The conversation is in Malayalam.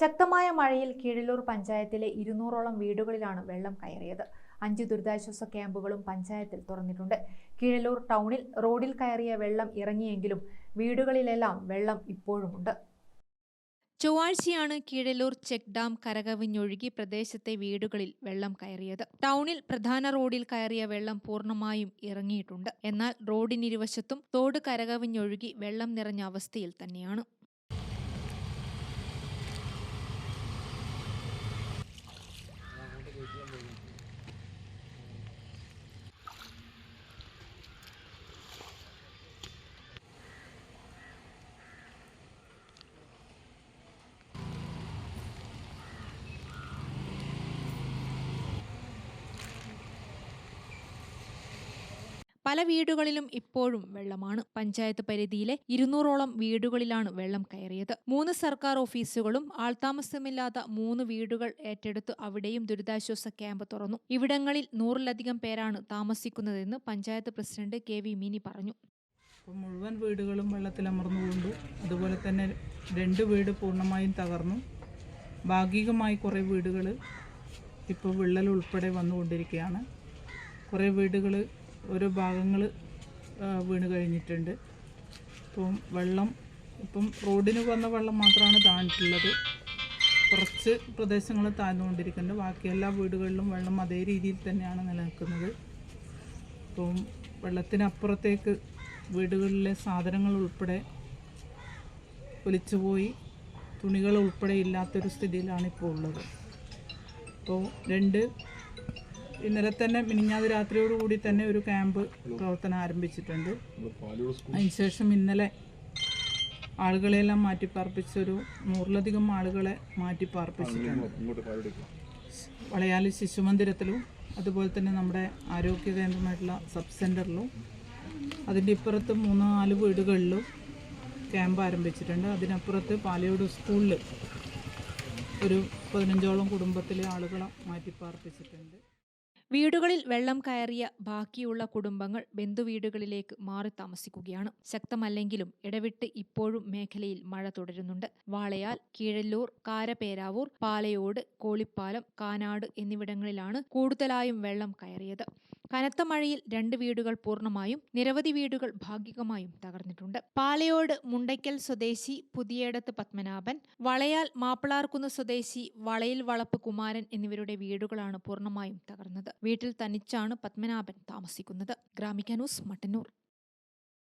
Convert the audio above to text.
ശക്തമായ മഴയിൽ കീഴല്ലൂർ പഞ്ചായത്തിലെ ഇരുന്നൂറോളം വീടുകളിലാണ് വെള്ളം കയറിയത്. അഞ്ച് ദുരിതാശ്വാസ ക്യാമ്പുകളും പഞ്ചായത്തിൽ തുറന്നിട്ടുണ്ട്. കീഴല്ലൂർ ടൗണിൽ റോഡിൽ കയറിയ വെള്ളം ഇറങ്ങിയെങ്കിലും വീടുകളിലെല്ലാം വെള്ളം ഇപ്പോഴുമുണ്ട്. ചൊവ്വാഴ്ചയാണ് കീഴല്ലൂർ ചെക്ക് ഡാം കരകവിഞ്ഞൊഴുകി പ്രദേശത്തെ വീടുകളിൽ വെള്ളം കയറിയത്. ടൗണിൽ പ്രധാന റോഡിൽ കയറിയ വെള്ളം പൂർണമായും ഇറങ്ങിയിട്ടുണ്ട്. എന്നാൽ റോഡിനിരുവശത്തും തോട് കരകവിഞ്ഞൊഴുകി വെള്ളം നിറഞ്ഞ അവസ്ഥയിൽ തന്നെയാണ്. പല വീടുകളിലും ഇപ്പോഴും വെള്ളമാണ്. പഞ്ചായത്ത് പരിധിയിലെ ഇരുന്നൂറോളം വീടുകളിലാണ് വെള്ളം കയറിയത്. മൂന്ന് സർക്കാർ ഓഫീസുകളും ആൾതാമസമില്ലാത്ത മൂന്ന് വീടുകൾ ഏറ്റെടുത്ത് അവിടെയും ദുരിതാശ്വാസ ക്യാമ്പ് തുറന്നു. ഇവിടങ്ങളിൽ നൂറിലധികം പേരാണ് താമസിക്കുന്നതെന്ന് panchayat president K V Mini പറഞ്ഞു. അപ്പോൾ മുഴുവൻ വീടുകളും വെള്ളത്തിലമർന്നുകൊണ്ടു അതുപോലെ തന്നെ രണ്ട് വീട് പൂർണമായും തകർന്നു. ഭാഗികമായി കുറേ വീടുകൾ ഇപ്പോൾ വിള്ളൽ ഉൾപ്പെടെ വന്നുകൊണ്ടിരിക്കുകയാണ്. കുറേ വീടുകൾ ഓരോ ഭാഗങ്ങൾ വീണ് കഴിഞ്ഞിട്ടുണ്ട്. ഇപ്പം വെള്ളം ഇപ്പം റോഡിന് വന്ന വെള്ളം മാത്രമാണ് താഴ്ന്നിട്ടുള്ളത് കുറച്ച് പ്രദേശങ്ങൾ താഴ്ന്നുകൊണ്ടിരിക്കുന്നുണ്ട്. ബാക്കി എല്ലാ വീടുകളിലും വെള്ളം അതേ രീതിയിൽ തന്നെയാണ് നിലനിൽക്കുന്നത്. ഇപ്പം വെള്ളത്തിനപ്പുറത്തേക്ക് വീടുകളിലെ സാധനങ്ങൾ ഉൾപ്പെടെ ഒലിച്ചുപോയി. തുണികൾ ഉൾപ്പെടെ ഇല്ലാത്തൊരു സ്ഥിതിയിലാണ് ഇപ്പോൾ ഉള്ളത്. അപ്പോൾ രണ്ട് ഇന്നലെ തന്നെ മിനിഞ്ഞാത് രാത്രിയോടുകൂടി തന്നെ ഒരു ക്യാമ്പ് പ്രവർത്തനം ആരംഭിച്ചിട്ടുണ്ട്. അതിനുശേഷം ഇന്നലെ ആളുകളെല്ലാം മാറ്റിപ്പാർപ്പിച്ചൊരു നൂറിലധികം ആളുകളെ മാറ്റിപ്പാർപ്പിച്ചിട്ടുണ്ട്. വളയാലി ശിശുമന്ദിരത്തിലും അതുപോലെ തന്നെ നമ്മുടെ ആരോഗ്യ കേന്ദ്രമായിട്ടുള്ള സബ് സെന്ററിലും അതിന്റെ ഇപ്പുറത്ത് മൂന്ന് നാല് വീടുകളിലും ക്യാമ്പ് ആരംഭിച്ചിട്ടുണ്ട്. അതിനപ്പുറത്ത് പാലയോട് സ്കൂളിൽ ഒരു പതിനഞ്ചോളം കുടുംബത്തിലെ ആളുകളെ മാറ്റിപ്പാർപ്പിച്ചിട്ടുണ്ട്. വീടുകളിൽ വെള്ളം കയറിയ ബാക്കിയുള്ള കുടുംബങ്ങൾ ബന്ധുവീടുകളിലേക്ക് മാറി താമസിക്കുകയാണ്. ശക്തമല്ലെങ്കിലും ഇടവിട്ട് ഇപ്പോഴും മേഖലയിൽ മഴ തുടരുന്നുണ്ട്. വാളയാൽ കീഴല്ലൂർ കാരപേരാവൂർ പാലയോട് കോളിപ്പാലം കാനാട് എന്നിവിടങ്ങളിലാണ് കൂടുതലായും വെള്ളം കയറിയത്. കനത്ത മഴയിൽ രണ്ട് വീടുകൾ പൂർണമായും നിരവധി വീടുകൾ ഭാഗികമായും തകർന്നിട്ടുണ്ട്. പാലയോട് മുണ്ടയ്ക്കൽ സ്വദേശി പുതിയേടത്ത് പത്മനാഭൻ വളയാൽ മാപ്പിളാർക്കുന്ന് സ്വദേശി വളയിൽ വളപ്പ് കുമാരൻ എന്നിവരുടെ വീടുകളാണ് പൂർണമായും തകർന്നത്. വീട്ടിൽ തനിച്ചാണ് പത്മനാഭൻ താമസിക്കുന്നത്. ഗ്രാമിക ന്യൂസ് മട്ടന്നൂർ.